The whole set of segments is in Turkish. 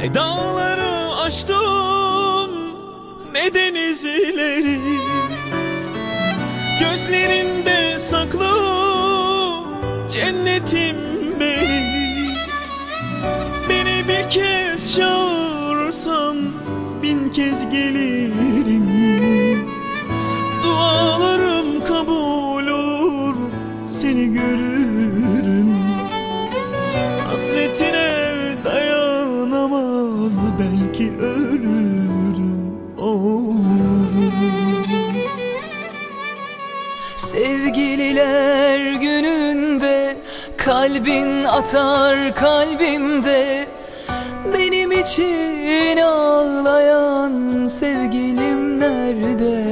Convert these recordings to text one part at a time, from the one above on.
Ne dağları aştım ne denizleri. Gözlerinde saklı cennetim benim Beni bir kez çağırsan bin kez gelirim. Dualarım kabul olur seni görürüm kalbin atar kalbimde. Benim için ağlayan sevgilim nerede?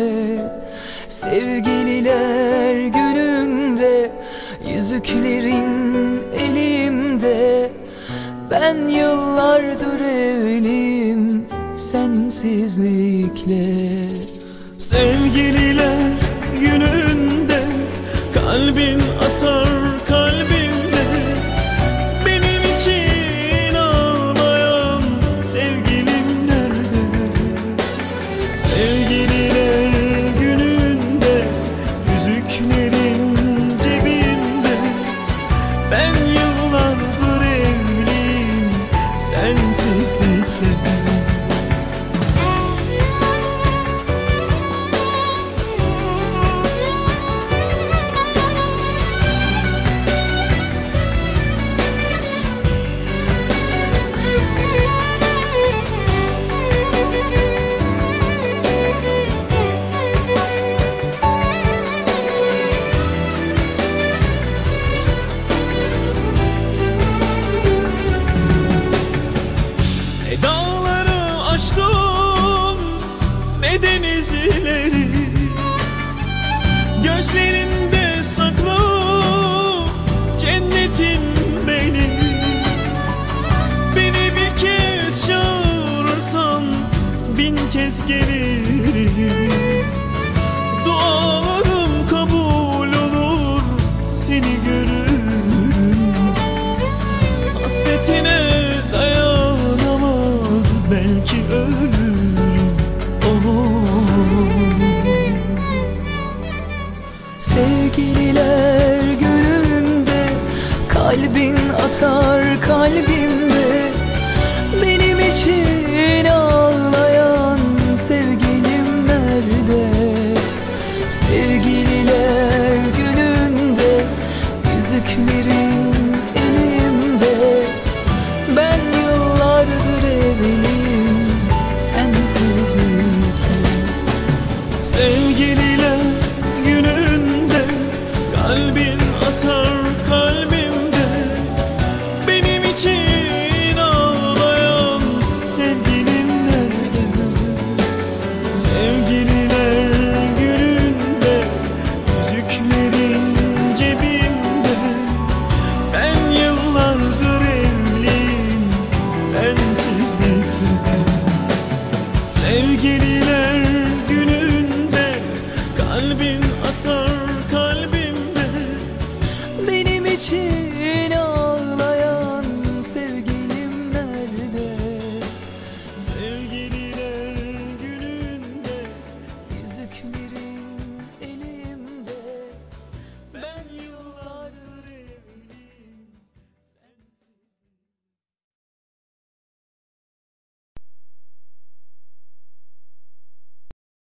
Sevgililer gününde yüzüklerin elimde. Ben yıllardır evliyim sensizlikle. Sevgililer gününde Gözlerinde saklı cennetim benim. Beni bir kez çağırırsan bin kez gelirim. Dualarım kabul olur seni görürüm. Hasretine dayanamaz belki ölürüm Sevgililer gününde kalbin atar kalbimde. Benim için ağlayan yüzüklerin cebimde. Ben yıllardır evliyim sensizlikle Sevgililer gününde kalbin atar kalbimde. Benim için